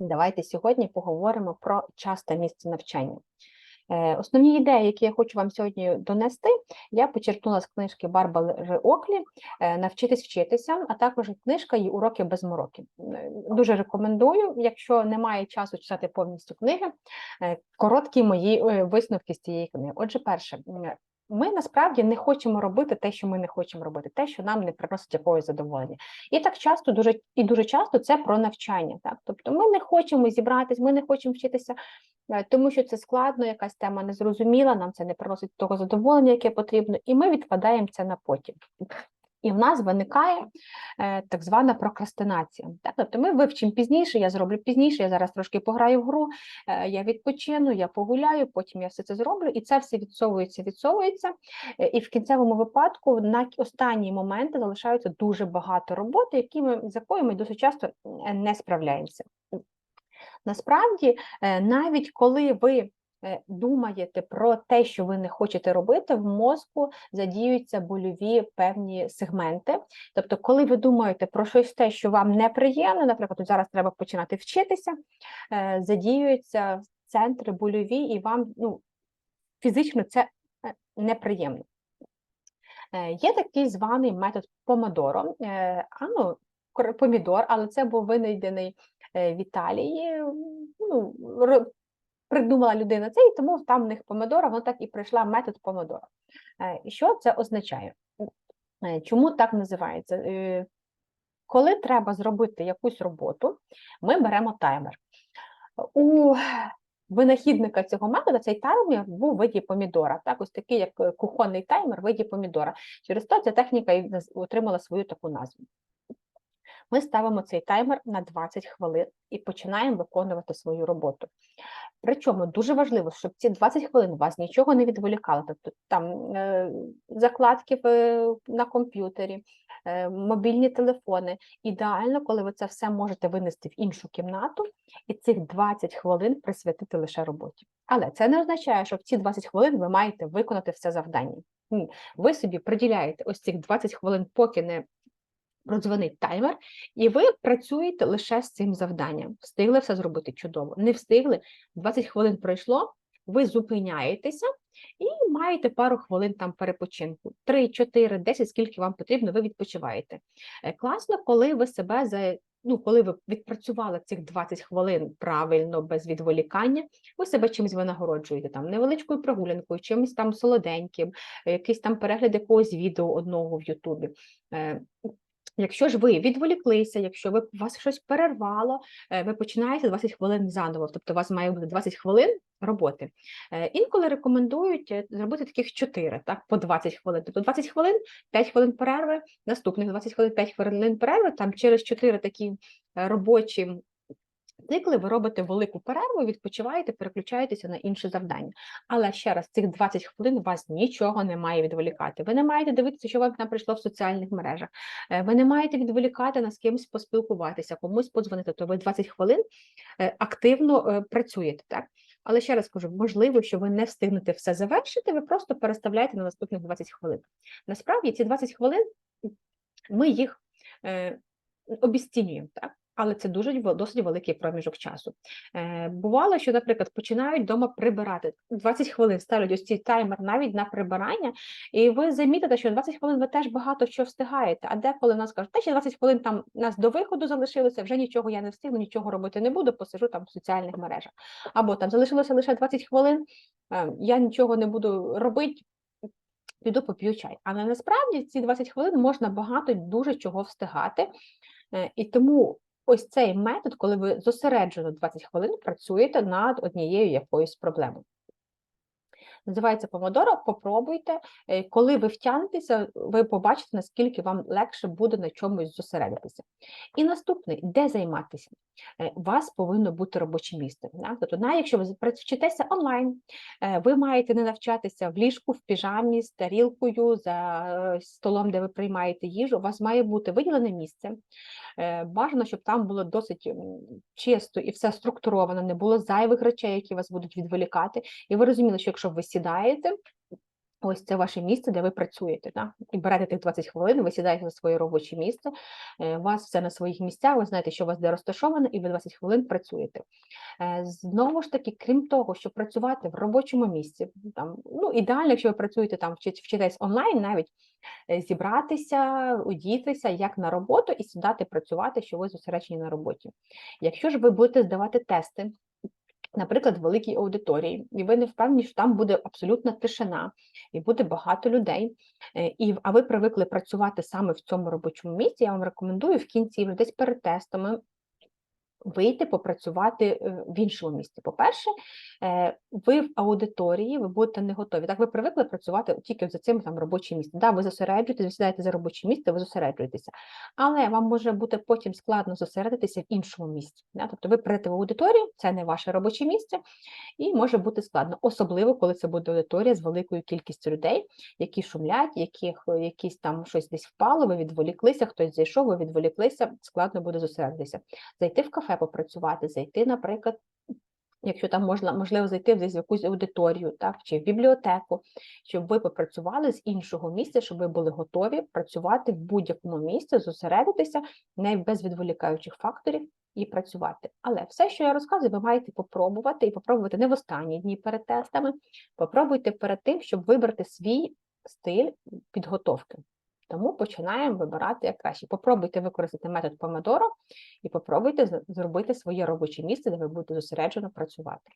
Давайте сьогодні поговоримо про час та місце навчання. Е, Основні ідеї, які я хочу вам сьогодні донести, я почерпнула з книжки Барбари Оклі е, Навчитись вчитися, а також книжка її Уроки без мороків. Е, Дуже рекомендую, якщо немає часу читати повністю книги, короткі мої висновки з цієї книги. Отже, перше, ми насправді не хочемо робити те, що ми не хочемо робити, те, що нам не приносить якогось задоволення. І так часто, дуже і дуже часто це про навчання. Так, тобто ми не хочемо зібратись, ми не хочемо вчитися, е, тому що це складно, якась тема незрозуміла, нам це не приносить того задоволення, яке потрібно, і ми відкладаємо це на потім. І в нас виникає е, так звана прокрастинація. Так? Тобто ми вивчимо пізніше, я зроблю пізніше, я зараз трошки пограю в гру, е, я відпочину, я погуляю, потім я все це зроблю, і це все відсовується, відсовується. Е, І в кінцевому випадку на останні моменти залишаються дуже багато роботи, які ми, з якою ми досить часто не справляємося. Насправді, навіть коли ви думаєте про те, що ви не хочете робити, в мозку задіюються больові певні сегменти. Тобто, коли ви думаєте про щось те, що вам неприємно, наприклад, зараз треба починати вчитися, е, задіюються центри больові, і вам ну, фізично це е, неприємно. Е, Є такий званий метод помодоро, е, а ну, помідор, але це був винайдений е, в Італії. Ну, придумала людина це, і тому там в них помидора, воно так і прийшла метод помодора. Е, що це означає? Е, Чому так називається? Е, Коли треба зробити якусь роботу, ми беремо таймер. У винахідника цього методу цей таймер був у виді помідора, так, ось такий, як кухонний таймер в виді помідора. Через то ця техніка і отримала свою таку назву. Ми ставимо цей таймер на 20 хвилин і починаємо виконувати свою роботу. Причому дуже важливо, щоб ці 20 хвилин вас нічого не відволікало. Тобто там е, закладки на комп'ютері, е, мобільні телефони. Ідеально, коли ви це все можете винести в іншу кімнату і цих 20 хвилин присвятити лише роботі. Але це не означає, що в ці 20 хвилин ви маєте виконати все завдання. Ні, ви собі приділяєте ось цих 20 хвилин, поки не продзвонить таймер, і ви працюєте лише з цим завданням. Встигли все зробити чудово. Не встигли, 20 хвилин пройшло, ви зупиняєтеся і маєте пару хвилин там перепочинку. 3, 4, 10, скільки вам потрібно, ви відпочиваєте. Е, Класно, коли ви себе за. Ну, коли ви відпрацювали цих 20 хвилин правильно, без відволікання, ви себе чимось винагороджуєте, там невеличкою прогулянкою, чимось там солоденьким, е, якийсь там перегляд якогось відео одного в Ютубі. Якщо ж ви відволіклися, якщо ви вас щось перервало, е, ви починаєте 20 хвилин заново, тобто у вас має бути 20 хвилин роботи. Е, Інколи рекомендують е, зробити таких 4, так, по 20 хвилин. Тобто 20 хвилин, 5 хвилин перерви, наступних 20 хвилин, 5 хвилин перерви, там через 4 такі робочі цикли ви робите велику перерву, відпочиваєте, переключаєтеся на інше завдання. Але ще раз, цих 20 хвилин вас нічого не має відволікати. Ви не маєте дивитися, що вам там прийшло в соціальних мережах. Е, Ви не маєте відволікати на з кимось поспілкуватися, комусь подзвонити. То ви 20 хвилин е, активно е, працюєте. Так? Але ще раз кажу, можливо, що ви не встигнете все завершити, ви просто переставляєте на наступних 20 хвилин. Насправді ці 20 хвилин ми їх обіцінюємо, так? Але це дуже досить великий проміжок часу. Е, бувало, що, наприклад, починають вдома прибирати 20 хвилин, ставлять ось цей таймер навіть на прибирання, і ви замітите, що 20 хвилин ви теж багато що встигаєте. А деколи нас кажуть, та ще 20 хвилин там нас до виходу залишилося, вже нічого я не встигну, нічого робити не буду, посижу там в соціальних мережах. Або там залишилося лише 20 хвилин, е, я нічого не буду робити. Піду поп'ю чай. Але насправді ці 20 хвилин можна багато дуже чого встигати. Е, І тому ось цей метод, коли ви зосереджено 20 хвилин працюєте над однією якоюсь проблемою. Називається помодоро. Попробуйте. Е, Коли ви втягнетеся, ви побачите, наскільки вам легше буде на чомусь зосередитися. І наступний, де займатися? Е, У вас повинно бути робоче місце. Тобто, навіть якщо ви вчитеся онлайн, е, ви маєте не навчатися в ліжку, в піжамі, з тарілкою, за столом, де ви приймаєте їжу. У вас має бути виділене місце. Бажано, щоб там було досить чисто і все структуровано, не було зайвих речей, які вас будуть відволікати. І ви розуміли, що якщо ви сідаєте, Ось це ваше місце, де ви працюєте. Да? І берете тих 20 хвилин, ви сідаєте за своє робоче місце, е, у вас все на своїх місцях, ви знаєте, що у вас де розташовано, і ви 20 хвилин працюєте. Е, Знову ж таки, крім того, щоб працювати в робочому місці, там, ну, ідеально, якщо ви працюєте там, вчитесь онлайн, навіть е, зібратися, одітися як на роботу і сідати працювати, що ви зосереджені на роботі. Якщо ж ви будете здавати тести, наприклад, великій аудиторії, і ви не впевнені, що там буде абсолютна тишина, і буде багато людей, е, і, а ви привикли працювати саме в цьому робочому місці, я вам рекомендую в кінці, десь перед тестами, вийти попрацювати е, в іншому місці. По-перше, е, ви в аудиторії, ви будете не готові. Так, ви привикли працювати тільки за цим там робочим місцем. Да, ви зосереджуєтесь, ви сідаєте за робоче місце, ви зосереджуєтеся. Але вам може бути потім складно зосередитися в іншому місці. Да? Тобто ви прийдете в аудиторію, це не ваше робоче місце, і може бути складно, особливо коли це буде аудиторія з великою кількістю людей, які шумлять, яких якісь там щось десь впало, ви відволіклися, хтось зайшов, ви відволіклися, складно буде зосередитися. Зайти в кафе попрацювати, зайти, наприклад. Якщо там можна можливо зайти в якусь аудиторію, так чи в бібліотеку, щоб ви попрацювали з іншого місця, щоб ви були готові працювати в будь-якому місці, зосередитися не без відволікаючих факторів і працювати. Але все, що я розказую, ви маєте попробувати і попробувати не в останні дні перед тестами. Попробуйте перед тим, щоб вибрати свій стиль підготовки. Тому починаємо вибирати як краще. Попробуйте використати метод помидоро і попробуйте зробити своє робоче місце, де ви будете зосереджено працювати.